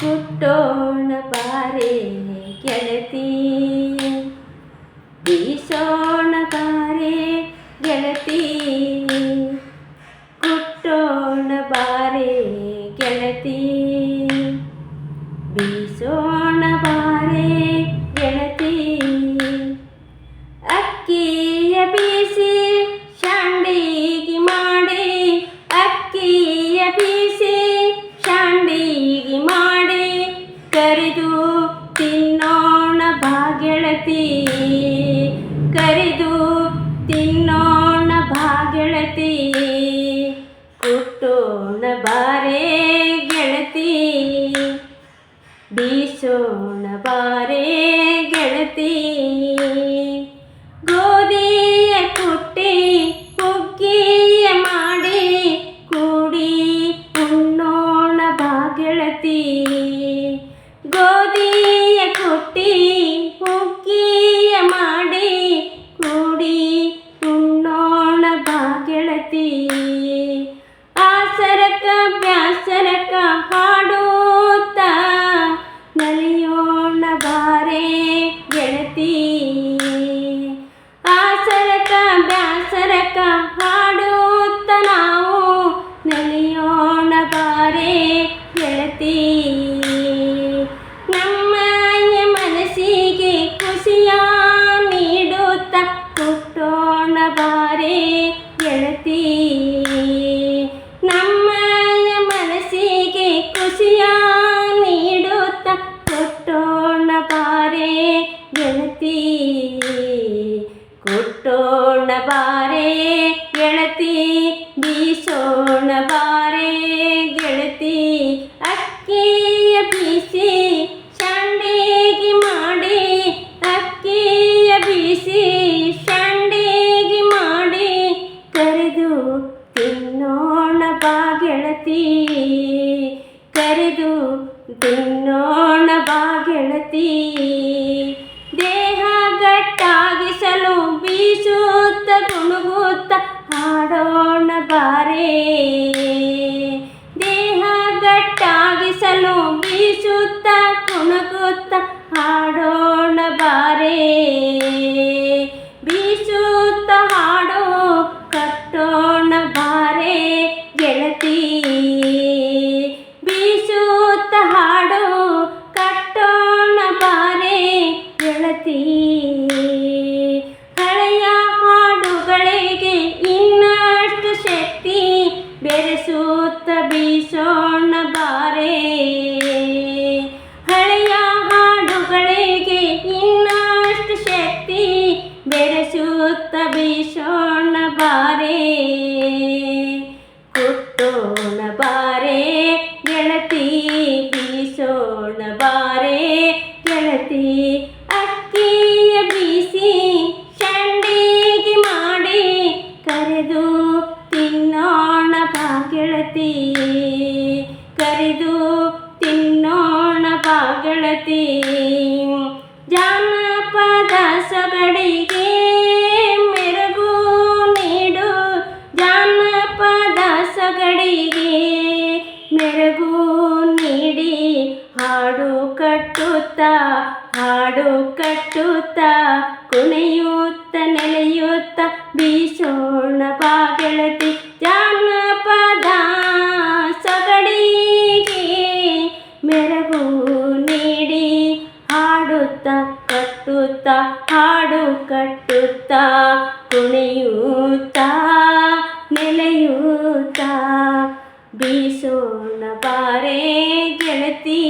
ಕುಟ್ಟೋಣ ಬಾರೆ ಗೆಳತಿ ಬೀಸೋಣ ಬಾರೆ ಬೀಸೋಣ ಬಾರೆ ಗೆಳತಿ ಬಾ ಗೆಳತಿ ಕರೆದು ತಿನ್ನೋಣ ಬಾ ಗೆಳತಿ ದೇಹ ಗಟ್ಟಾಗಿಸಲು ಬೀಸುತ್ತ ತುಣುಗುತ್ತ ಹಾಡೋಣ ಬಾರೆ. ಬೀಸೋಣ ಬಾರೆ ಹಳೆಯ ಹಾಡುಗಳಿಗೆ ಇನ್ನಷ್ಟು ಶಕ್ತಿ ಬೆರೆಸುತ್ತ ಬೀಸೋಣ ಬಾರೆ ಕುಟ್ಟೋಣ ಬಾರೆ ಗೆಳತಿ ಬೀಸೋಣ ಬಾರೆ ಗೆಳತಿ ಅಕ್ಕಿಯ ಬೀಸಿ ಚಂಡಿಗೆ ಮಾಡಿ ಕರೆದು ತಿನ್ನೋಣ ಬಾ ಗೆಳತಿ. ಸಗಡಿಗೆ ಮೆರಗು ನೀಡು ಜಾನಪದ ಸಗಡಿಗೆ ಮೆರಗು ನೀಡಿ ಹಾಡು ಕಟ್ಟುತ್ತಾ ಹಾಡು ಕಟ್ಟುತ್ತಾ ಕುಣಿಯುತ್ತ ಹಾಡುತ್ತ ಕಟ್ಟುತ್ತ ಹಾಡು ಕಟ್ಟುತ್ತ ಕುಣಿಯೂತ ನೆಲೆಯೂತ ಬೀಸೋಣ ಬಾರೇ ಗೆಳತಿ.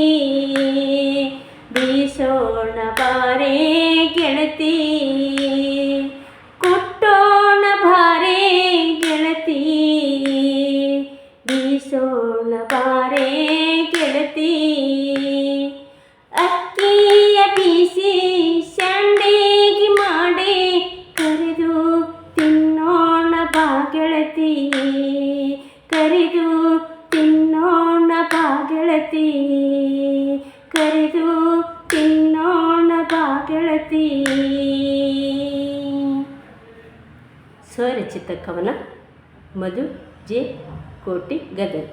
ಕರೆದು ತಿನ್ನೋಣ ಬಾ ಗೆಳತಿ ಕರೆದು ತಿನ್ನೋಣ ಬಾ ಗೆಳತಿ ಸ್ವರಚಿತ ಕವನ ಮಧು ಜೆ ಕೋಟಿ ಗದರ್